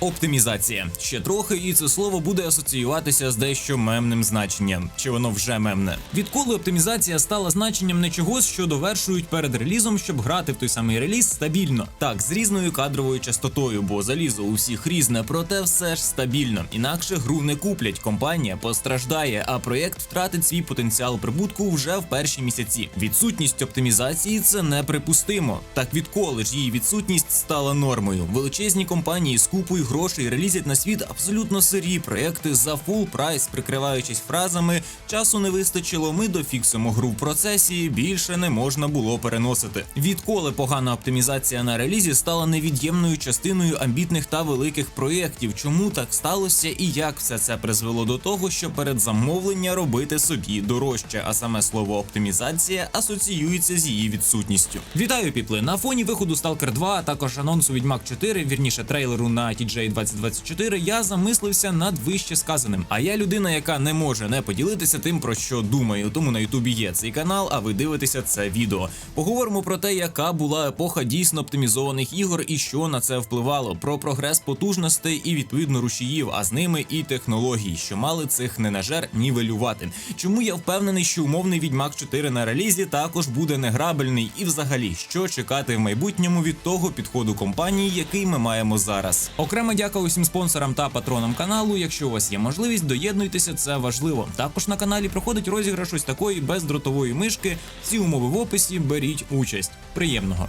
Оптимізація ще трохи, і це слово буде асоціюватися з дещо мемним значенням. Чи воно вже мемне? Відколи оптимізація стала значенням не чогось, що довершують перед релізом, щоб грати в той самий реліз стабільно, так з різною кадровою частотою, бо залізо у всіх різне, проте все ж стабільно. Інакше гру не куплять. Компанія постраждає, а проєкт втратить свій потенціал прибутку вже в перші місяці. Відсутність оптимізації це неприпустимо. Так відколи ж її відсутність стала нормою. Величезні компанії з купою грошей релізять на світ абсолютно сирі проекти за фул прайс, прикриваючись фразами часу не вистачило. Ми дофіксимо гру в процесі. Більше не можна було переносити. Відколи погана оптимізація на релізі стала невід'ємною частиною амбітних та великих проєктів. Чому так сталося і як все це призвело до того, що перед замовлення робити собі дорожче, а саме слово оптимізація асоціюється з її відсутністю. Вітаю, піпли! На фоні виходу Stalker 2, а також анонсу Відьмак 4, вірніше трейлеру на TJ 2024, я замислився над вище сказаним. А я людина, яка не може не поділитися тим, про що думаю. Тому на Ютубі є цей канал, а ви дивитеся це відео. Поговоримо про те, яка була епоха дійсно оптимізованих ігор і що на це впливало, про прогрес потужностей і відповідно рушіїв, а з ними і технологій, що мали цих ненажер нівелювати. Чому я впевнений, що умовний відьмак 4 на релізі також буде неграбельний, і взагалі, що чекати в майбутньому від того підходу компанії, який ми маємо зараз. Окрема дяка усім спонсорам та патронам каналу. Якщо у вас є можливість, доєднуйтеся, це важливо. Також на каналі проходить розіграш ось такої бездротової мишки. Всі умови в описі. Беріть участь. Приємного.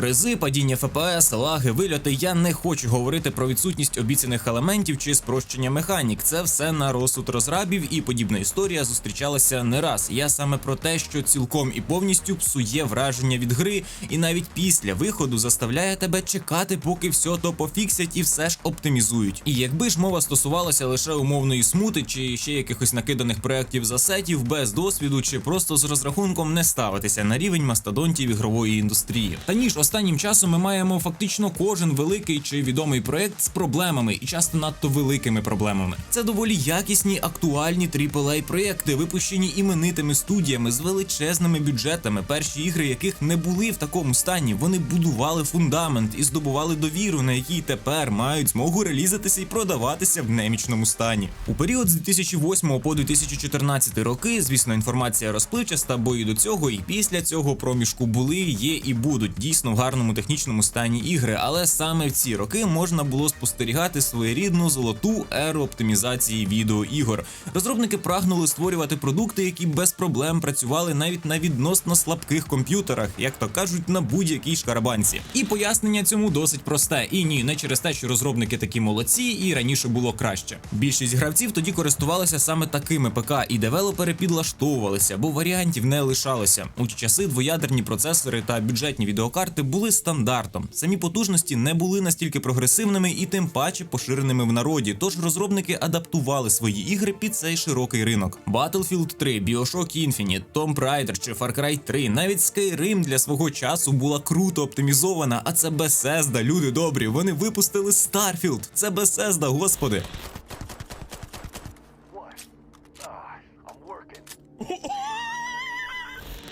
Фризи, падіння ФПС, лаги, вильоти. Я не хочу говорити про відсутність обіцяних елементів чи спрощення механік. Це все на розсуд розрабів, і подібна історія зустрічалася не раз. Я саме про те, що цілком і повністю псує враження від гри, і навіть після виходу заставляє тебе чекати, поки все то пофіксять і все ж оптимізують. І якби ж мова стосувалася лише умовної смути чи ще якихось накиданих проєктів за сетів без досвіду, чи просто з розрахунком не ставитися на рівень мастодонтів ігрової індустрії. Та ніж останнім часом ми маємо фактично кожен великий чи відомий проект з проблемами і часто надто великими проблемами. Це доволі якісні актуальні aaa проекти, випущені іменитими студіями з величезними бюджетами, перші ігри яких не були в такому стані. Вони будували фундамент і здобували довіру, на якій тепер мають змогу релізатися і продаватися в немічному стані. У період з 2008 по 2014 роки, звісно, інформація розпливчаста, бо і до цього, і після цього проміжку були, є і будуть дійсно в гарному технічному стані ігри, але саме в ці роки можна було спостерігати своєрідну золоту еру оптимізації відеоігор. Розробники прагнули створювати продукти, які без проблем працювали навіть на відносно слабких комп'ютерах, як то кажуть, на будь-якій шкарабанці. І пояснення цьому досить просте. І ні, не через те, що розробники такі молодці, і раніше було краще. Більшість гравців тоді користувалися саме такими ПК, і девелопери підлаштовувалися, бо варіантів не лишалося. У часи двоядерні процесори та бюджетні відеокарти були стандартом. Самі потужності не були настільки прогресивними і тим паче поширеними в народі. Тож розробники адаптували свої ігри під цей широкий ринок. Battlefield 3, Bioshock Infinite, Tomb Raider чи Far Cry 3, навіть Skyrim для свого часу була круто оптимізована. А це Bethesda, люди добрі. Вони випустили Starfield. Це Bethesda, господи.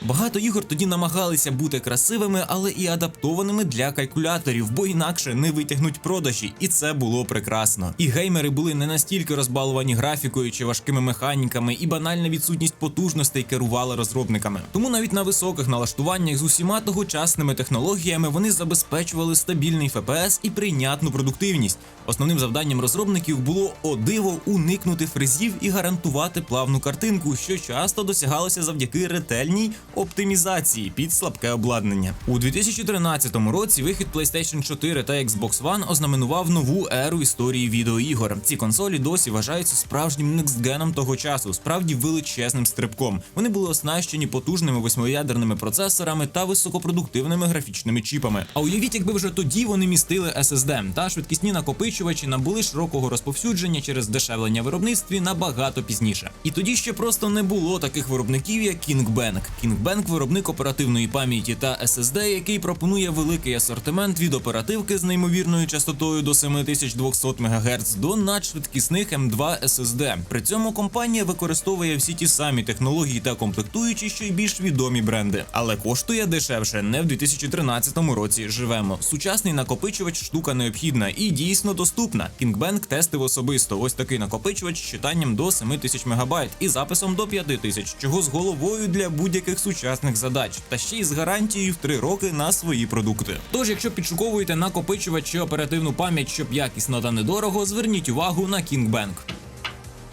Багато ігор тоді намагалися бути красивими, але і адаптованими для калькуляторів, бо інакше не витягнуть продажі, і це було прекрасно. І геймери були не настільки розбалувані графікою чи важкими механіками, і банальна відсутність потужностей керувала розробниками. Тому навіть на високих налаштуваннях з усіма тогочасними технологіями вони забезпечували стабільний ФПС і прийнятну продуктивність. Основним завданням розробників було о диво уникнути фризів і гарантувати плавну картинку, що часто досягалося завдяки ретельній оптимізації під слабке обладнання. У 2013 році вихід PlayStation 4 та Xbox One ознаменував нову еру історії відеоігор. Ці консолі досі вважаються справжнім некстгеном того часу, справді величезним стрибком. Вони були оснащені потужними восьмиядерними процесорами та високопродуктивними графічними чіпами. А уявіть, якби вже тоді вони містили SSD та швидкісні накопичувачі набули широкого розповсюдження через дешевлення виробництві набагато пізніше. І тоді ще просто не було таких виробників, як Kingbank. Kingbank Geekbank – виробник оперативної пам'яті та SSD, який пропонує великий асортимент від оперативки з неймовірною частотою до 7200 МГц до надшвидкісних M2 SSD. При цьому компанія використовує всі ті самі технології та комплектуючі, що й більш відомі бренди, але коштує дешевше. Не в 2013 році живемо. Сучасний накопичувач штука необхідна і дійсно доступна. Kingbank тестив особисто. Ось такий накопичувач з читанням до 7000 МБ і записом до 5000, чого з головою для будь-яких сучасних задач, та ще й з гарантією в 3 роки на свої продукти. Тож, якщо підшуковуєте накопичувач чи оперативну пам'ять, щоб якісно та недорого, зверніть увагу на Kingbank.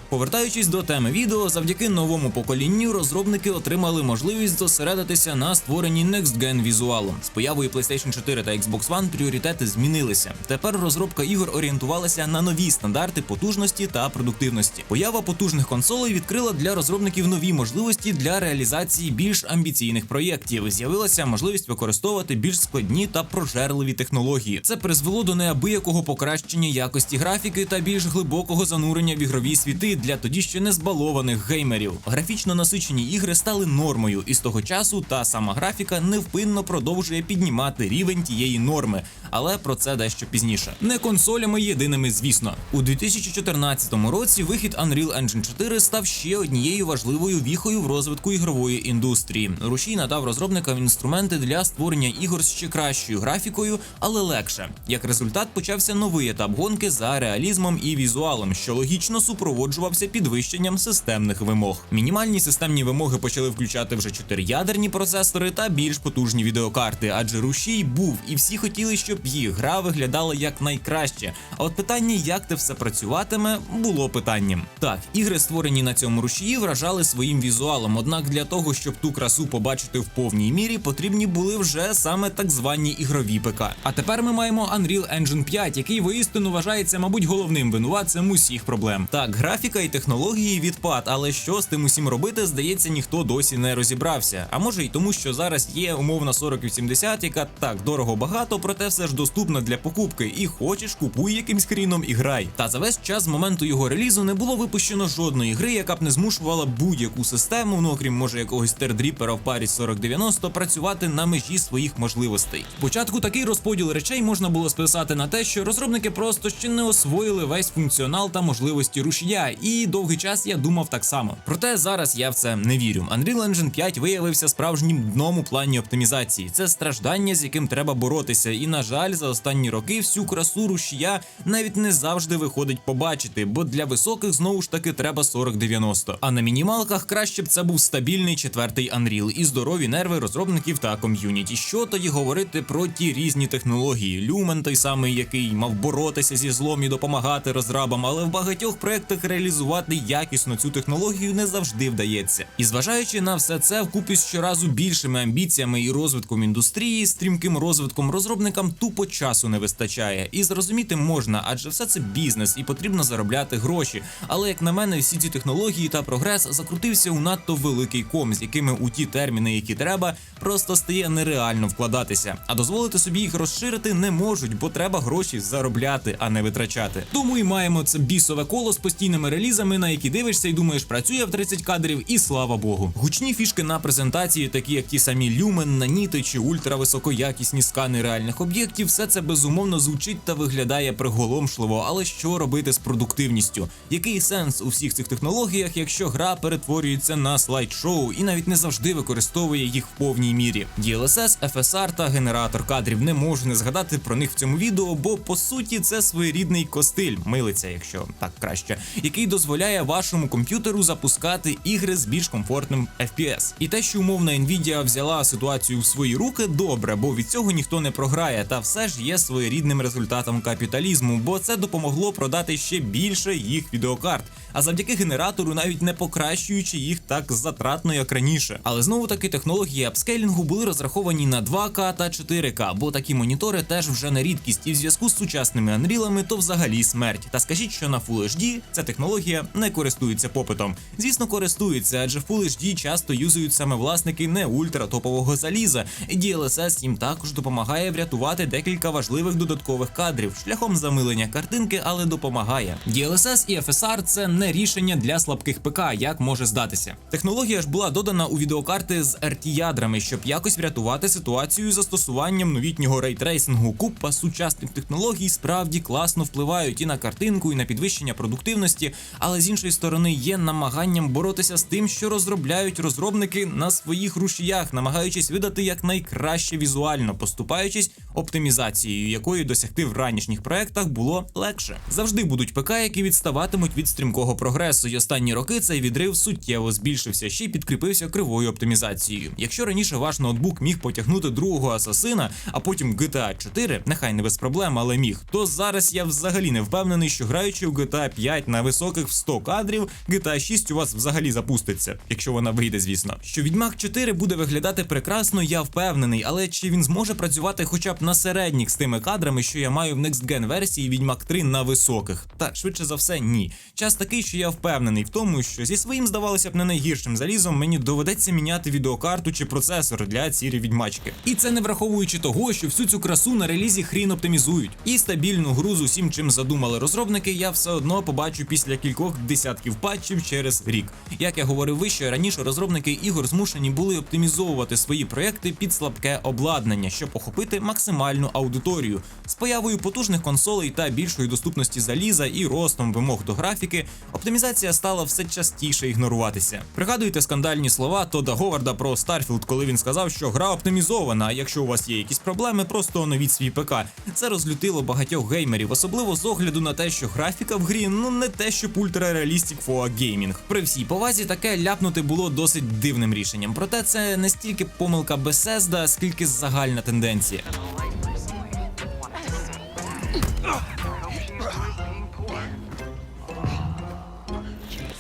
Повертаючись до теми відео, завдяки новому поколінню розробники отримали можливість зосередитися на створенні Next Gen візуалу. З появою PlayStation 4 та Xbox One пріоритети змінилися. Тепер розробка ігор орієнтувалася на нові стандарти потужності та продуктивності. Поява потужних консолей відкрила для розробників нові можливості для реалізації більш амбіційних проєктів. З'явилася можливість використовувати більш складні та прожерливі технології. Це призвело до неабиякого покращення якості графіки та більш глибокого занурення в ігрові світи для тоді ще не збалованих геймерів. Графічно насичені ігри стали нормою, і з того часу та сама графіка невпинно продовжує піднімати рівень тієї норми. Але про це дещо пізніше. Не консолями єдиними, звісно. У 2014 році вихід Unreal Engine 4 став ще однією важливою віхою в розвитку ігрової індустрії. Рушій надав розробникам інструменти для створення ігор з ще кращою графікою, але легше. Як результат, почався новий етап гонки за реалізмом і візуалом, що логічно супроводжувався підвищенням системних вимог. Мінімальні системні вимоги почали включати вже чотириядерні процесори та більш потужні відеокарти, адже рушій був, і всі хотіли, щоб їх гра виглядала як найкраще. А от питання, як це все працюватиме, було питанням. Так, ігри, створені на цьому рушії, вражали своїм візуалом. Однак для того, щоб ту красу побачити в повній мірі, потрібні були вже саме так звані ігрові ПК. А тепер ми маємо Unreal Engine 5, який воістину вважається, мабуть, головним винуватцем усіх проблем. Так, графіка і технології відпад, але що з тим усім робити, здається, ніхто досі не розібрався. А може й тому, що зараз є умовна 4080, яка так дорого багато, проте все ж доступна для покупки. І хочеш, купуй якимсь хріном і грай. Та за весь час з моменту його релізу не було випущено жодної гри, яка б не змушувала будь-яку систему, ну окрім може якогось тердріпера в парі 4090, працювати на межі своїх можливостей. Спочатку такий розподіл речей можна було списати на те, що розробники просто ще не освоїли весь функціонал та можливості рушія, і довгий час я думав так само. Проте зараз я в це не вірю. Unreal Engine 5 виявився справжнім дном у плані оптимізації. Це страждання, з яким треба боротися. І на жаль, за останні роки всю красу рушія навіть не завжди виходить побачити, бо для високих знову ж таки треба 4090. А на мінімалках краще б це був стабільний четвертий Unreal і здорові нерви розробників та ком'юніті. Що тоді говорити про ті різні технології? Люмен той самий, який мав боротися зі злом і допомагати розрабам, але в багатьох проектах реалізувати якісно цю технологію не завжди вдається. І зважаючи на все це, вкупі з щоразу більшими амбіціями і розвитком індустрії, стрімким розвитком розробникам тупо часу не вистачає. І зрозуміти можна, адже все це бізнес і потрібно заробляти гроші. Але як на мене, всі ці технології та прогрес закрутився у надто великий ком, з якими у ті терміни, які треба, просто стає нереально вкладатися. А дозволити собі їх розширити не можуть, бо треба гроші заробляти, а не витрачати. Тому і маємо це бісове коло з постійними релізами, на які дивишся і думаєш, працює в 30 кадрів, і слава Богу. Гучні фішки на презентації, такі як ті самі люмен, наніти чи ультрависокоякісні скани реальних об'єктів, все це безумовно звучить та виглядає приголомшливо. Але що робити з продуктивністю? Який сенс у всіх цих технологіях, якщо гра перетворюється на слайд-шоу і навіть не завжди використовує їх в повній мірі? DLSS, FSR та генератор кадрів не можу не згадати про них в цьому відео, бо по суті це своєрідний костиль, милиця, якщо так краще, який дозволяє вашому комп'ютеру запускати ігри з більш комфортним FPS. І те, що умовна Nvidia взяла ситуацію в свої руки, добре, бо від цього ніхто не програє, та все ж є своєрідним результатом капіталізму, бо це допомогло продати ще більше їх відеокарт. А завдяки генератору, навіть не покращуючи їх так затратно, як раніше. Але знову таки технології апскейлінгу були розраховані на 2К та 4К, бо такі монітори теж вже не рідкість, і в зв'язку з сучасними анрілами то взагалі смерть. Та скажіть, що на Full HD ця технологія не користується попитом. Звісно, користується, адже Full HD часто юзують саме власники не ультратопового заліза. DLSS їм також допомагає врятувати декілька важливих додаткових кадрів шляхом замилення картинки, але допомагає. DLSS і FSR – це не не рішення для слабких ПК, як може здатися. Технологія ж була додана у відеокарти з RT-ядрами, щоб якось врятувати ситуацію застосуванням новітнього рейтрейсингу. Купа сучасних технологій справді класно впливають і на картинку, і на підвищення продуктивності, але з іншої сторони є намаганням боротися з тим, що розробляють розробники на своїх рушіях, намагаючись видати якнайкраще візуально, поступаючись оптимізацією, якої досягти в ранішніх проектах було легше. Завжди будуть ПК, які відставатимуть від стрімкого прогресу. І останні роки цей відрив суттєво збільшився, ще й підкріпився кривою оптимізацією. Якщо раніше ваш ноутбук міг потягнути другого асасина, а потім GTA 4, нехай не без проблем, але міг, то зараз я взагалі не впевнений, що граючи у GTA 5 на високих в 100 кадрів, GTA 6 у вас взагалі запуститься, якщо вона вийде, звісно. Що Відьмак 4 буде виглядати прекрасно, я впевнений, але чи він зможе працювати хоча б на середніх з тими кадрами, що я маю в Next Gen версії Відьмак 3 на високих? Та швидше за все, ні. Час такий, що я впевнений в тому, що зі своїм здавалося б не найгіршим залізом мені доведеться міняти відеокарту чи процесор для цієї відьмачки. І це не враховуючи того, що всю цю красу на релізі хрін оптимізують. І стабільну гру з усім, чим задумали розробники, я все одно побачу після кількох десятків патчів через рік. Як я говорив вище, раніше розробники ігор змушені були оптимізовувати свої проекти під слабке обладнання, щоб охопити максимальну аудиторію. З появою потужних консолей та більшої доступності заліза і ростом вимог до графіки, оптимізація стала все частіше ігноруватися. Пригадуєте скандальні слова Тода Говарда про Starfield, коли він сказав, що гра оптимізована. А якщо у вас є якісь проблеми, просто оновіть свій ПК. Це розлютило багатьох геймерів, особливо з огляду на те, що графіка в грі ну не те, що Ultra Realistic for Gaming. При всій повазі таке ляпнути було досить дивним рішенням. Проте це не стільки помилка Bethesda, скільки загальна тенденція.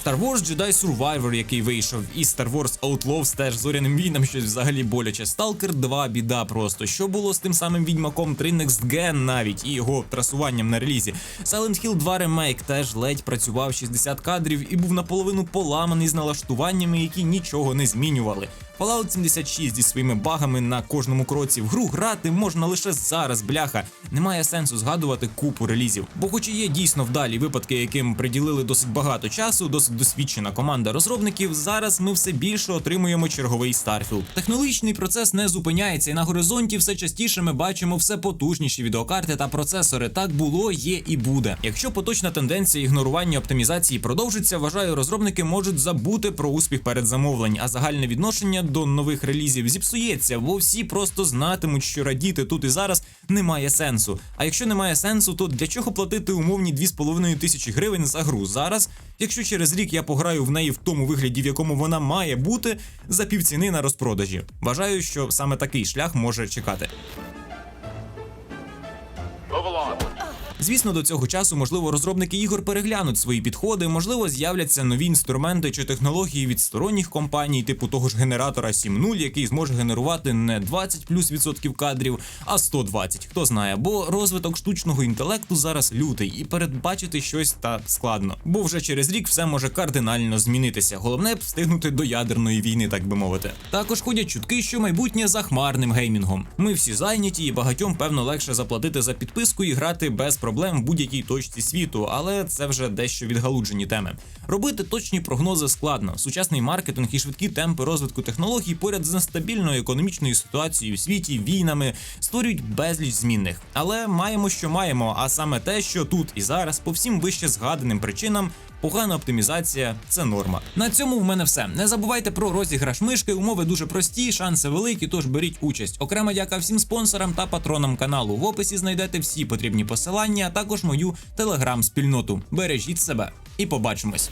Star Wars Jedi Survivor, який вийшов, і Star Wars Outlaws теж зоряним війнам щось взагалі боляче. Stalker 2 біда просто. Що було з тим самим відьмаком 3 Next Gen навіть і його трасуванням на релізі. Silent Hill 2 Remake теж ледь працював 60 кадрів і був наполовину поламаний з налаштуваннями, які нічого не змінювали. Fallout 76 зі своїми багами на кожному кроці в гру грати можна лише зараз, бляха. Немає сенсу згадувати купу релізів. Бо, хоч і є дійсно вдалі випадки, яким приділили досить багато часу, досить досвідчена команда розробників. Зараз ми все більше отримуємо черговий Starfield. Технологічний процес не зупиняється, і на горизонті все частіше ми бачимо все потужніші відеокарти та процесори. Так було, є і буде. Якщо поточна тенденція ігнорування оптимізації продовжиться, вважаю, розробники можуть забути про успіх передзамовлень, а загальне відношення до нових релізів зіпсується, бо всі просто знатимуть, що радіти тут і зараз немає сенсу. А якщо немає сенсу, то для чого платити умовні 2,5 тисячі гривень за гру зараз? Якщо через рік я пограю в неї в тому вигляді, в якому вона має бути, за півціни на розпродажі. Вважаю, що саме такий шлях може чекати. Звісно, до цього часу, можливо, розробники ігор переглянуть свої підходи, можливо, з'являться нові інструменти чи технології від сторонніх компаній, типу того ж генератора 7.0, який зможе генерувати не 20 плюс відсотків кадрів, а 120, хто знає. Бо розвиток штучного інтелекту зараз лютий, і передбачити щось та складно. Бо вже через рік все може кардинально змінитися. Головне встигнути до ядерної війни, так би мовити. Також ходять чутки, що майбутнє за хмарним геймінгом. Ми всі зайняті, і багатьом певно легше заплатити за підписку і грати без проблем в будь-якій точці світу, але це вже дещо відгалуджені теми. Робити точні прогнози складно. Сучасний маркетинг і швидкі темпи розвитку технологій поряд з нестабільною економічною ситуацією в світі, війнами створюють безліч змінних. Але маємо, що маємо, а саме те, що тут і зараз, по всім вище згаданим причинам. Погана оптимізація це норма. На цьому в мене все. Не забувайте про розіграш мишки. Умови дуже прості, шанси великі, тож беріть участь. Окрема дяка всім спонсорам та патронам каналу. В описі знайдете всі потрібні посилання, а також мою телеграм-спільноту. Бережіть себе і побачимось.